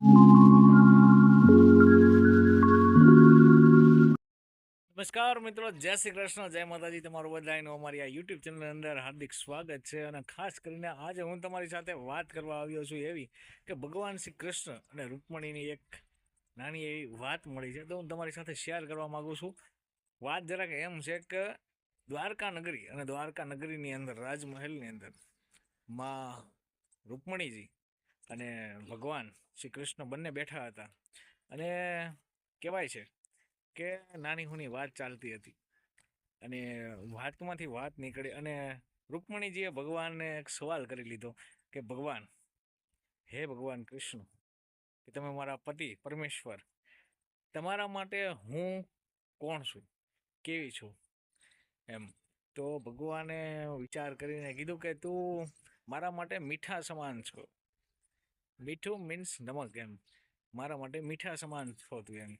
નમસ્કાર મિત્રો, જય શ્રી કૃષ્ણ, જય માતાજી. તમારું બધાનું અમારી આ યુટ્યુબ ચેનલ અંદર હાર્દિક સ્વાગત છે અને ખાસ કરીને આજે હું તમારી સાથે વાત કરવા આવ્યો છું એવી કે ભગવાન શ્રી કૃષ્ણ અને રૂકમણીની એક નાની એવી વાત મળી છે તો હું તમારી સાથે શેર કરવા માગું છું. વાત જરાક એમ છે કે દ્વારકા નગરી અને દ્વારકા નગરીની અંદર, રાજમહેલની અંદરમાં રૂકમણીજી અને ભગવાન શ્રી કૃષ્ણ બંને બેઠા હતા. અને કહેવાય છે કે નાની હુની વાત ચાલતી હતી. અને વાતમાંથી વાત નીકળી અને રૂકમણીજીએ ભગવાનને એક સવાલ કરી લીધો કે, ભગવાન, હે ભગવાન કૃષ્ણ, કે તમે મારા પતિ પરમેશ્વર, તમારા માટે હું કોણ છું? કેવી છું? એમ. તો ભગવાને વિચાર કરીને કીધું કે, તું મારા માટે મીઠા સમાન છો. મીઠું મીન્સ નમક એમ. મારા માટે મીઠા સમાન છો એમ.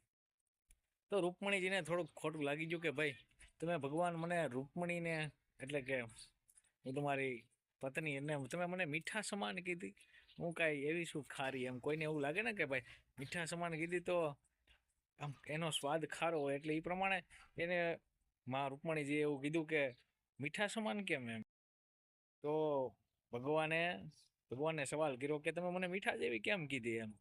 તો રૂકમણીજીને થોડુંક ખોટું લાગી ગયું કે ભાઈ, તમે ભગવાન મને રૂકમણીને એટલે કે હું તમારી પત્ની એને તમે મને મીઠા સમાન કીધી. હું કાંઈ એવી શું ખારી એમ? કોઈને એવું લાગે ને કે ભાઈ, મીઠા સમાન કીધી તો આમ એનો સ્વાદ ખારો હોય એટલે એ પ્રમાણે એને મા રૂકમણીજીએ એવું કીધું કે મીઠા સમાન કેમ એમ? તો ભગવાને ભગવાનને સવાલ કર્યો કે તમે મને મીઠા જેવી કેમ કીધી એમ?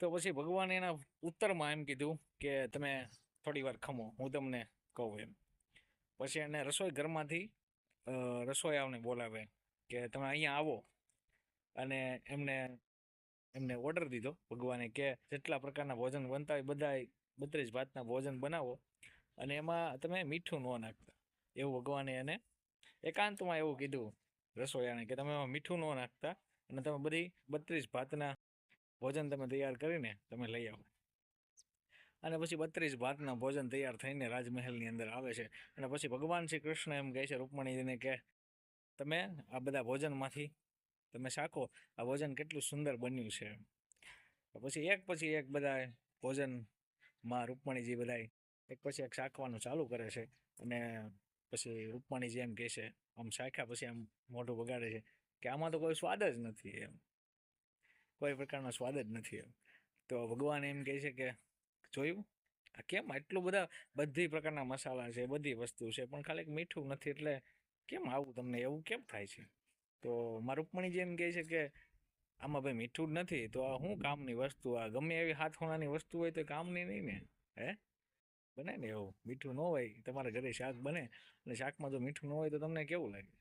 તો પછી ભગવાને એના ઉત્તરમાં એમ કીધું કે તમે થોડી વાર ખમો, હું તમને કહું એમ. પછી એને રસોઈ ઘરમાંથી રસોઈયાઓને બોલાવે કે તમે અહીંયા આવો. અને એમને એમને ઓર્ડર દીધો ભગવાને કે જેટલા પ્રકારના ભોજન બનતા હોય બધા બત્રીસ ભાતના ભોજન બનાવો અને એમાં તમે મીઠું ન નાખતા. એવું ભગવાને એને એકાંતમાં એવું કીધું રસોઈયાને કે તમે એમાં મીઠું ન નાખતા અને તમે બધી બત્રીસ ભાતના ભોજન તમે તૈયાર કરીને તમે લઈ આવો. અને પછી બત્રીસ ભાતના ભોજન તૈયાર થઈને રાજમહેલની અંદર આવે છે. અને પછી ભગવાન શ્રી કૃષ્ણ એમ કહે છે રૂકમણીજીને કે, તમે આ બધા ભોજનમાંથી તમે શાખો આ ભોજન કેટલું સુંદર બન્યું છે. પછી એક પછી એક બધા ભોજનમાં રૂકમણીજી બધા એક પછી એક શાખવાનું ચાલુ કરે છે. અને પછી રૂપમાણી જેમ કહે છે, આમ શાખ્યા પછી આમ મોઢું બગાડે છે, કે આમાં તો કોઈ સ્વાદ જ નથી એમ. કોઈ પ્રકારનો સ્વાદ જ નથી એમ. તો ભગવાન એમ કહે છે કે, જોયું? આ કેમ આટલું બધા, બધી પ્રકારના મસાલા છે, બધી વસ્તુ છે, પણ ખાલી મીઠું નથી એટલે કેમ આવું તમને? એવું કેમ થાય છે? તો મારું રૂપમણી એમ કહે છે કે, આમાં ભાઈ મીઠું જ નથી, તો આ શું કામની વસ્તુ? આ ગમે એવી હાથ હોનાની વસ્તુ હોય તો કામની નહીં ને, હે? બને ને એવું? મીઠું ન હોય, તમારા ઘરે શાક બને અને શાકમાં જો મીઠું ન હોય તો તમને કેવું લાગે?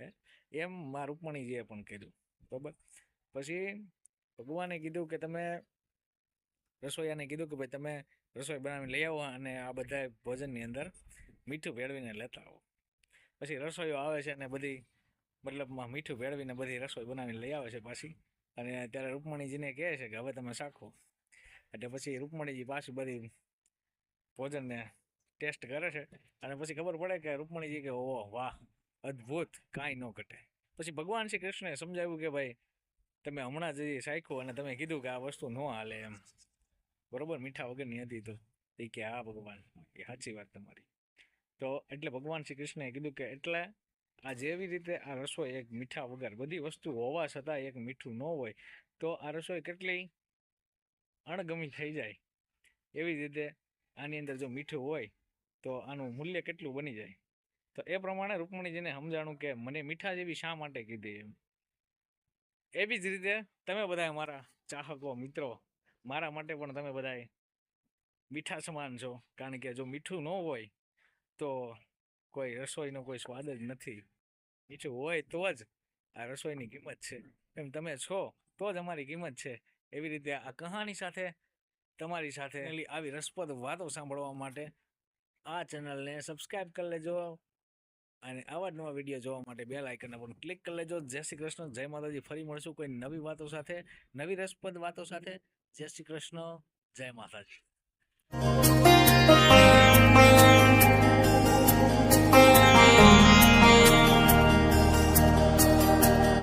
હે? એમ મારા રૂકમણીજીએ પણ કીધું બરાબર? પછી ભગવાને કીધું કે તમે રસોઈયાને કીધું કે ભાઈ તમે રસોઈ બનાવીને લઈ આવો અને આ બધા ભોજનની અંદર મીઠું ભેળવીને લેતા આવો. પછી રસોઈઓ આવે છે અને બધી મતલબમાં મીઠું ભેળવીને બધી રસોઈ બનાવીને લઈ આવે છે પાછી. અને ત્યારે રૂકમણીજીને કહે છે કે હવે તમે શાખો એટલે પછી રૂકમણીજી પાછી બધી ભોજનને ટેસ્ટ કરે છે. અને પછી ખબર પડે કે રૂકમણીજી કે, ઓહો, વાહ, અદ્ભુત, કાંઈ ન ઘટે. પછી ભગવાન શ્રી કૃષ્ણએ સમજાવ્યું કે, ભાઈ, તમે હમણાં જ એ અને તમે કીધું કે આ વસ્તુ ન હાલે એમ. બરોબર? મીઠા વગરની હતી તો. એ કે, હા, ભગવાન, એ સાચી વાત તમારી. તો એટલે ભગવાન શ્રી કૃષ્ણએ કીધું કે, એટલે આ જેવી રીતે આ રસોઈ એક મીઠા વગર, બધી વસ્તુ હોવા છતાં એક મીઠું ન હોય, તો આ રસોઈ કેટલી અણગમી થઈ જાય. એવી રીતે આની અંદર જો મીઠું હોય, તો આનું મૂલ્ય કેટલું બની જાય? તો એ પ્રમાણે રૂકમણીજીને સમજાણું કે મને મીઠા જેવી શા માટે કીધી એમ? એવી જ રીતે તમે બધા મારા ચાહકો, મિત્રો, મારા માટે પણ તમે બધા મીઠા સમાન છો. કારણ કે જો મીઠું ન હોય, તો કોઈ રસોઈનો કોઈ સ્વાદ જ નથી. મીઠું હોય તો જ આ રસોઈની કિંમત છે. એમ તમે છો, તો જ અમારી કિંમત છે. એવી રીતે આ કહાની સાથે તમારી સાથે આવી રસપ્રદ વાતો સાંભળવા માટે આ ચેનલને સબસ્ક્રાઈબ કરી લેજો અને આવા જ નવા વીડિયો જોવા માટે બે લાઇકનને પણ ક્લિક કરી લેજો. જય શ્રી કૃષ્ણ. જય માતાજી. ફરી મળશું કોઈ નવી વાતો સાથે નવી રસપ્રદ વાતો સાથે. જય શ્રી કૃષ્ણ. જય માતાજી.